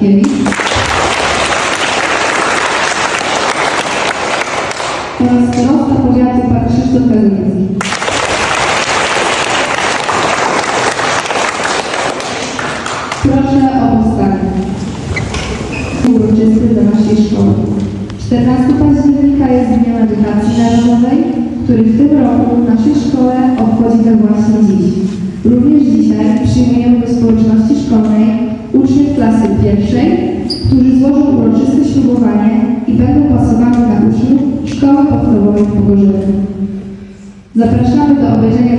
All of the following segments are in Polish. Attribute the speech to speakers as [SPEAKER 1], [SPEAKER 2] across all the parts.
[SPEAKER 1] Anuszkiewicz oraz starosta powiatu pan Krzysztof Kazimiecki. Proszę o powstanie. Uroczysty do naszej szkoły. 14 października jest Dniem Edukacji Narodowej, który w tym roku w naszej szkole obchodzimy właśnie dziś. Również dzisiaj przyjmujemy do społeczności szkolnej klasy pierwszej, którzy złożą uroczyste ślubowanie i będą pasowani na uczniów Szkoły Podstawowej w. Zapraszamy do obejrzenia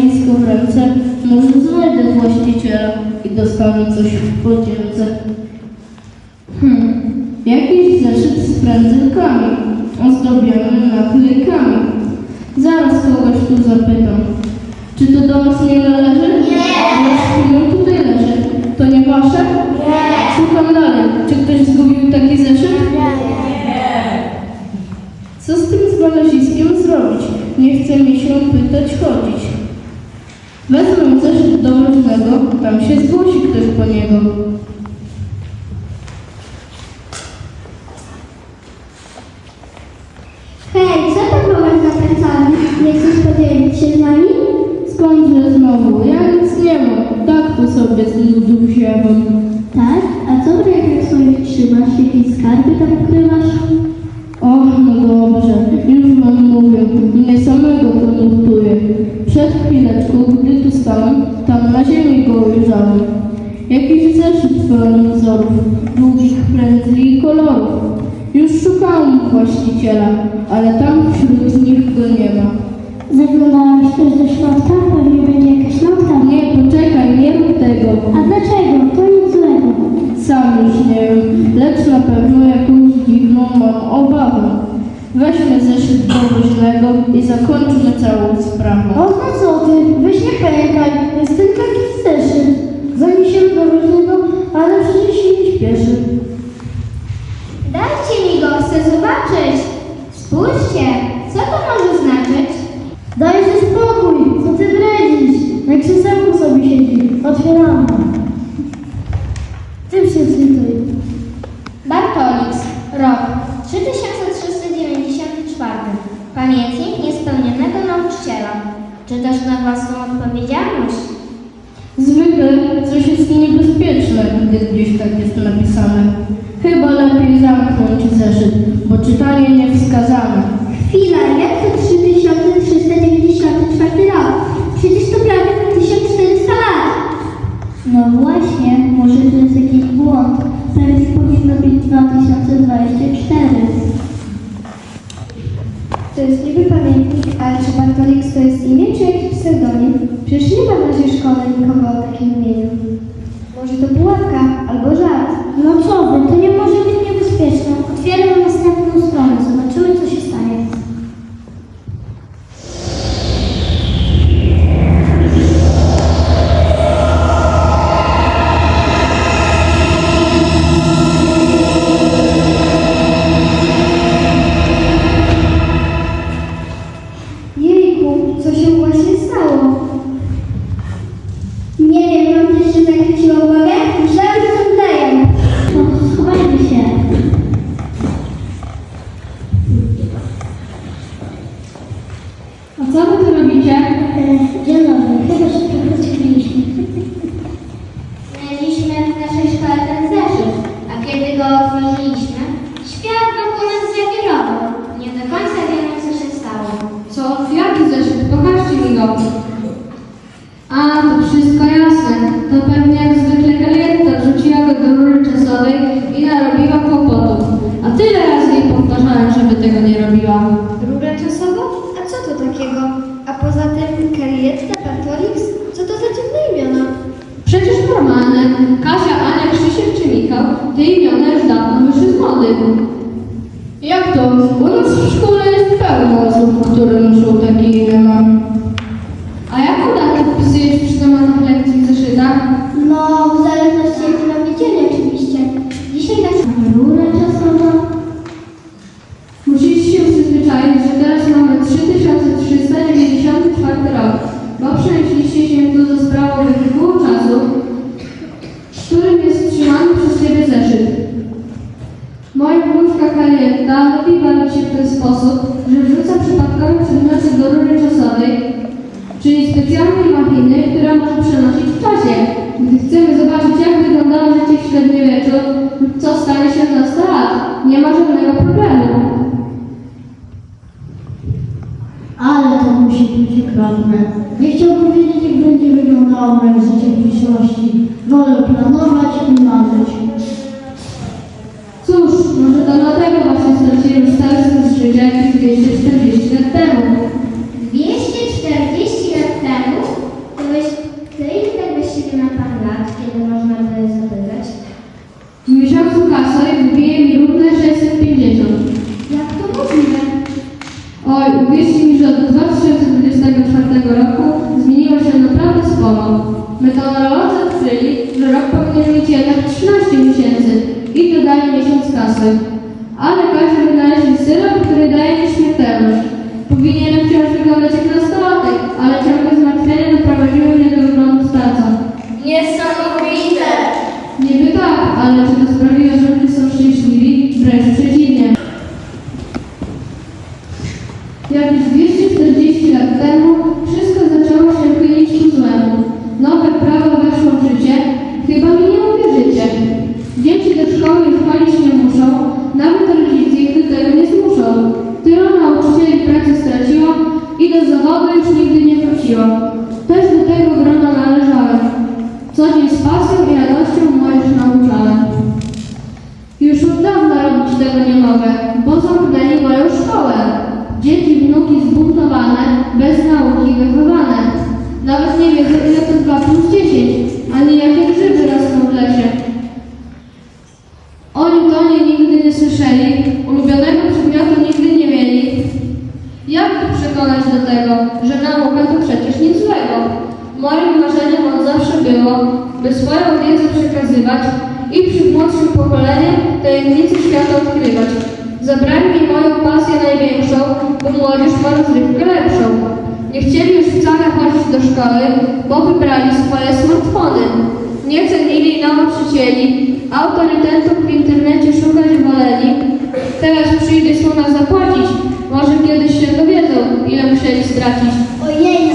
[SPEAKER 2] znalezisko w ręce, może znajdę właściciela i dostanę coś w podzielce. Hmm, jakiś zeszyt z prędzykami, ozdobiony naklejkami. Zaraz kogoś tu zapytam. Czy to do was nie należy? Nie. No tutaj leży. To nie wasze? Nie. Szukam dalej. Czy ktoś zgubił taki zeszyt? Co z tym znaleziskiem zrobić? Nie chce mi się pytać chodzić. Wezmę zeszyt do różnego, tam się zgłosi ktoś po niego.
[SPEAKER 3] Hej, co tam masz napisane? Nie chcesz podzielić się z nami?
[SPEAKER 2] Skądże znowu? Ja nic nie mam. Tak tu sobie z wzięłam.
[SPEAKER 3] Tak? A co w rękach swoich trzymasz? Jakieś skarby tam ukrywasz?
[SPEAKER 2] Och, no dobrze, wam mówię, mnie samego to nurtuje. Przed chwileczką, gdy tu stałem, tam na ziemi go ujrzałem. Jakiś zeszyt pełen wzorów, długich prędzli i kolorów. Już szukałem właściciela, ale tam wśród nich go nie ma.
[SPEAKER 3] Zaglądałeś też do środka? Pewnie będzie jakaś notka.
[SPEAKER 2] Nie, poczekaj, nie rób tego.
[SPEAKER 3] A dlaczego? To nic złego.
[SPEAKER 2] Sam już nie wiem, lecz na pewno jakąś dziwną mam obawę. Weźmy zeszyt pomyślnego i zakończmy całą sprawę.
[SPEAKER 3] O, no co ty? Weź nie pękaj. Jest tylko jakiś zeszyt. Zajmij się doroślego, ale przecież się nie śpieszy.
[SPEAKER 4] Dajcie mi go, chcę zobaczyć. Spójrzcie, co to może znaczyć?
[SPEAKER 3] Dajże spokój, co ty bredzisz? Jak się sobie siedzi, otwieramy.
[SPEAKER 5] tego nie robiła.
[SPEAKER 3] Druga czasowa? domek. Wolę planować i marzyć.
[SPEAKER 5] Cóż, może to dlatego właśnie straciłem stres z życia, jakieś 240 nauka to przecież nic złego. Moim marzeniem od zawsze było, by swoją wiedzę przekazywać i wśród młodszym pokoleniom tajemnice świata odkrywać. Zabrali mi moją pasję największą, bo młodzież ma rozrywkę lepszą. Nie chcieli już wcale chodzić do szkoły, bo wybrali swoje smartfony. Nie cenili nauczycieli, autorytetów w internecie szukać woleli. Teraz przyjdzie słona zapłacić, może kiedyś się dowiedzą, ile musieli stracić.
[SPEAKER 4] Ojej,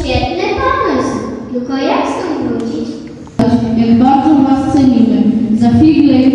[SPEAKER 6] świetny pomysł. Tylko jak stąd wrócić? Jak bardzo was cenimy. Za figle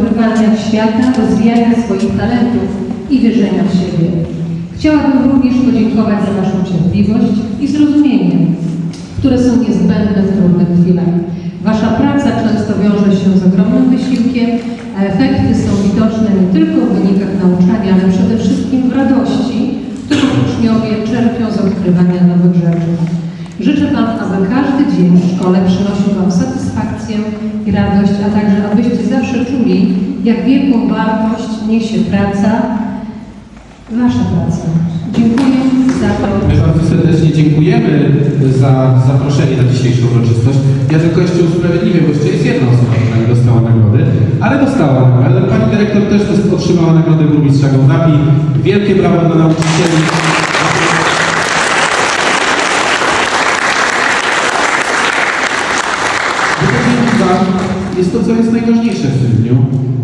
[SPEAKER 6] odkrywania świata, rozwijania swoich talentów i wierzenia w siebie. Chciałabym również podziękować za Waszą cierpliwość i zrozumienie, które są niezbędne w trudnych chwilach. Wasza praca często wiąże się z ogromnym wysiłkiem, a efekty są widoczne nie tylko w wynikach nauczania, ale przede wszystkim w radości, którą uczniowie czerpią z odkrywania nowych rzeczy. Życzę Wam, aby każdy dzień w szkole przynosił Wam satysfakcję i radość, a także abyście zawsze czuli, jak wielką wartość niesie praca, Wasza praca. Dziękuję za to.
[SPEAKER 7] My bardzo serdecznie dziękujemy za zaproszenie na dzisiejszą uroczystość. Ja tylko jeszcze usprawiedliwię, bo jeszcze jest jedna osoba, która nie dostała nagrody, ale dostała nagrodę. Pani dyrektor też otrzymała nagrodę burmistrza Gołdapi. Wielkie brawa dla nauczycieli. Wam jest to, co jest najważniejsze w tym dniu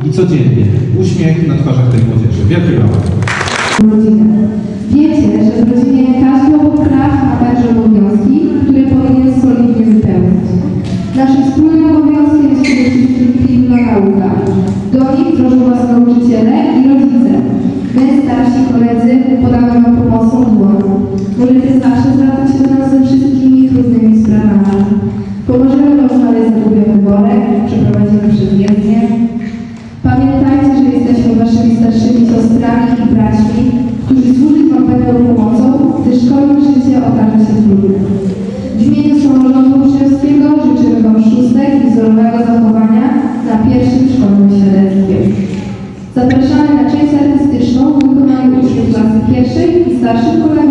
[SPEAKER 7] i codziennie. Uśmiech na twarzach tej młodzieży. Wielkie brawa.
[SPEAKER 1] rodzinę. Wiecie, że w rodzinie każdy praw ma także obowiązki, które powinien solidnie wypełnić. Naszym wspólnym obowiązkiem jest przede wszystkim pilna nauka. Do nich proszą Was nauczyciele i rodzice. My, starsi koledzy, podamy Wam pomocą dłoń. Możecie zawsze zwracać się do nas ze wszystkimi trudnymi sprawami. Pomożemy Wam znaleźć zagubiony worek, Pamiętajcie, że jesteśmy waszymi starszymi siostrami i braćmi, którzy służyć wam będą pomocą, gdy szkolne życie okaże się trudne. W imieniu samorządu uczniowskiego życzymy wam szóstek i wzorowego zachowania na pierwszym szkolnym świadectwie. Zapraszamy na część artystyczną w wykonaniu uczniów klasy pierwszej i starszych kolegów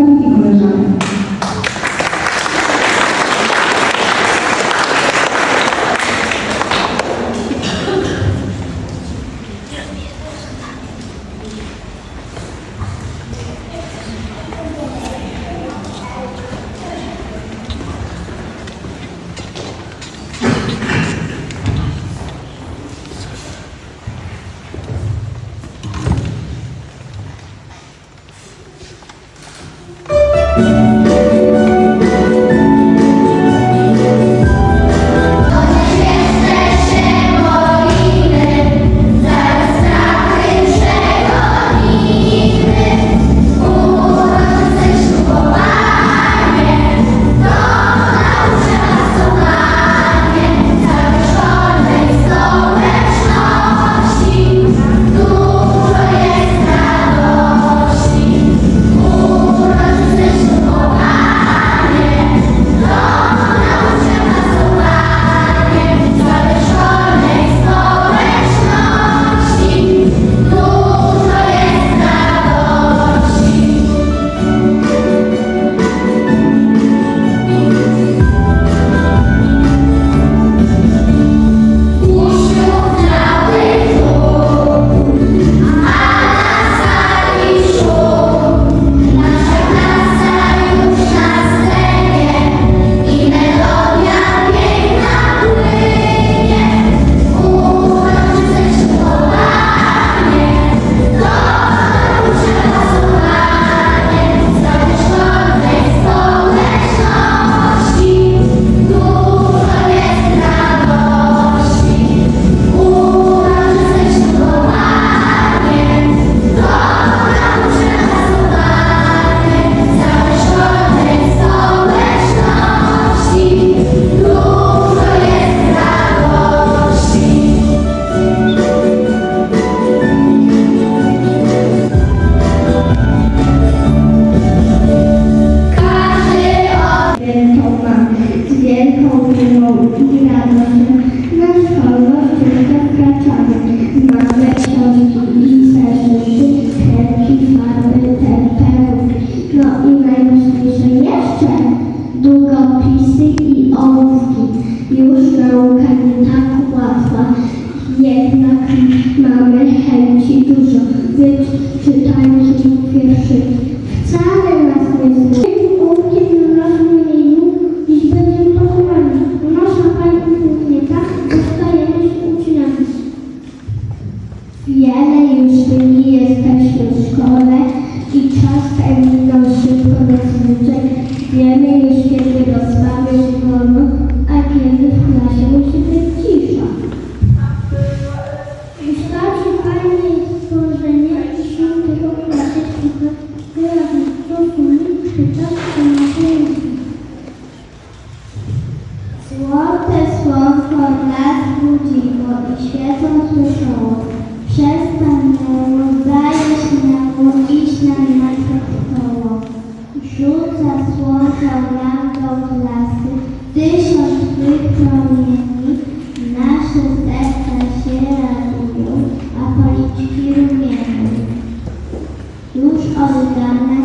[SPEAKER 3] Już oddane swoje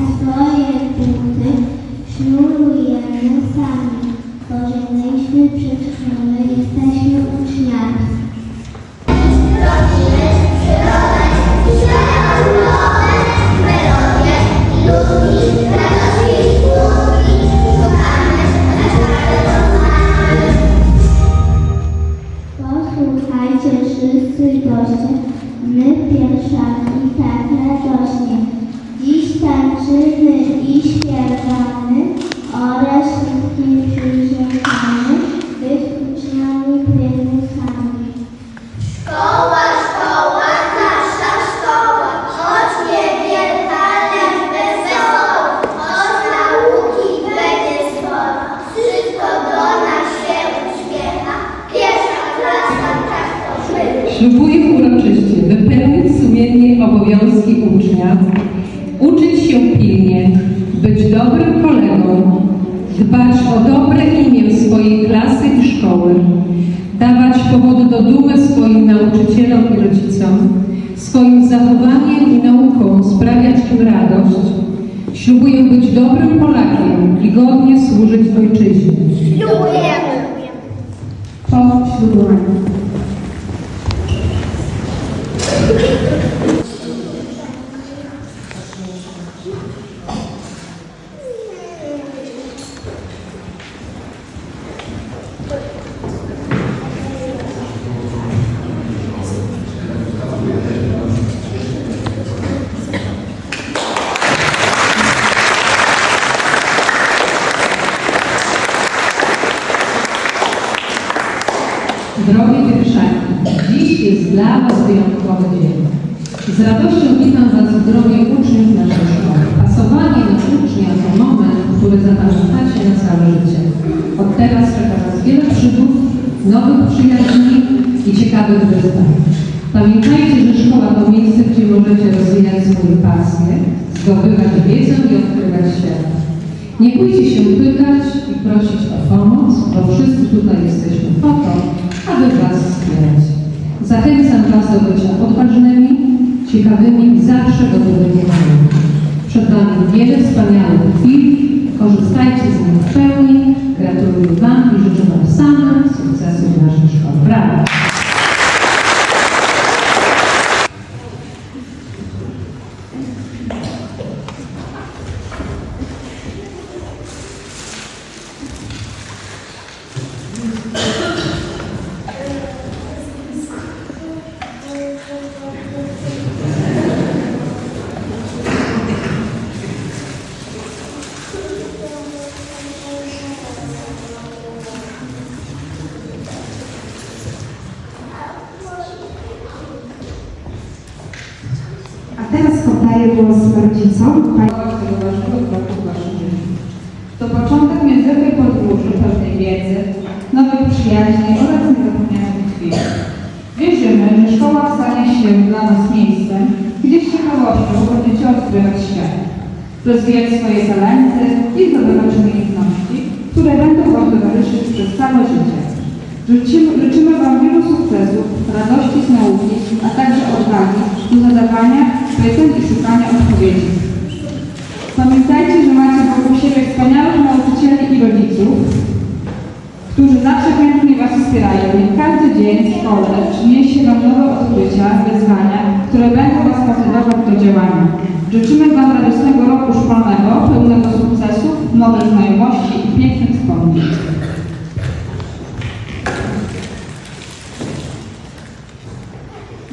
[SPEAKER 3] my.
[SPEAKER 6] Ślubuję uroczyście wypełnić sumiennie obowiązki ucznia, uczyć się pilnie, być dobrym kolegą, dbać o dobre imię swojej klasy i szkoły, dawać powód do dumy swoim nauczycielom i rodzicom, swoim zachowaniem i nauką sprawiać im radość. Ślubuję być dobrym Polakiem i godnie służyć ojczyźnie.
[SPEAKER 8] Ślubujemy.
[SPEAKER 1] Po ślubowaniu.
[SPEAKER 6] Drogie wierszaki, dziś jest dla Was wyjątkowy dzień. Z radością witam Was w gronie uczniów naszej szkoły. Pasowanie na ucznia to moment, który zapamiętacie na całe życie. Od teraz czeka Was wiele przygód, nowych przyjaźni i ciekawych wyzwań. Pamiętajcie, że szkoła to miejsce, gdzie możecie rozwijać swoje pasje, zdobywać wiedzę i odkrywać świat. Nie bójcie się pytać i prosić o pomoc, bo wszyscy tutaj jesteśmy po to, aby Was wspierać. Zachęcam Was do bycia odważnymi, ciekawymi i zawsze gotowymi na. Przed Wami wiele wspaniałych chwil, korzystajcie z nich w pełni. Gratuluję Wam i życzę Wam samych sukcesów w naszej szkole. Brawo!
[SPEAKER 1] Pani
[SPEAKER 9] tego ważnego kroku w waszym życiu. To początek niezwykłej podróży, pełnej wiedzy, nowych przyjaźni oraz niezapomnianych chwil. Wierzymy, że szkoła stanie się dla nas miejscem, gdzie z ciekawością będziecie odkrywać świat, rozwijać swoje talenty i zdobywać umiejętności, które będą Wam towarzyszyć przez całe życie. Życzymy, życzymy Wam wielu sukcesów, radości z nauki, a także pytań i szukania odpowiedzi. Pamiętajcie, że macie wokół siebie wspaniałych nauczycieli i rodziców, którzy zawsze chętnie Was
[SPEAKER 10] wspierają. Niech każdy dzień w szkole przyniesie Wam nowe odkrycia, wyzwania, które będą Was motywować do działania. Życzymy Wam radosnego roku szkolnego, pełnego sukcesów, nowych znajomości i pięknych wspomnień.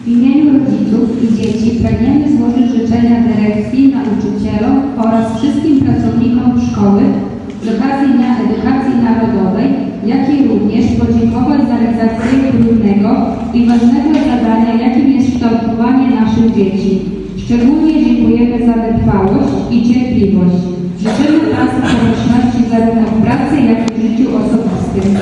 [SPEAKER 9] W imieniu rodziców i dzieci pragniemy złożyć życzenia dyrekcji, nauczycielom oraz wszystkim pracownikom szkoły z okazji Dnia Edukacji Narodowej, jak i również podziękować za realizację trudnego i ważnego zadania, jakim jest kształtowanie naszych dzieci. Szczególnie dziękujemy za wytrwałość i cierpliwość. Życzymy Państwu pomyślności zarówno w pracy, jak i w życiu osobistym.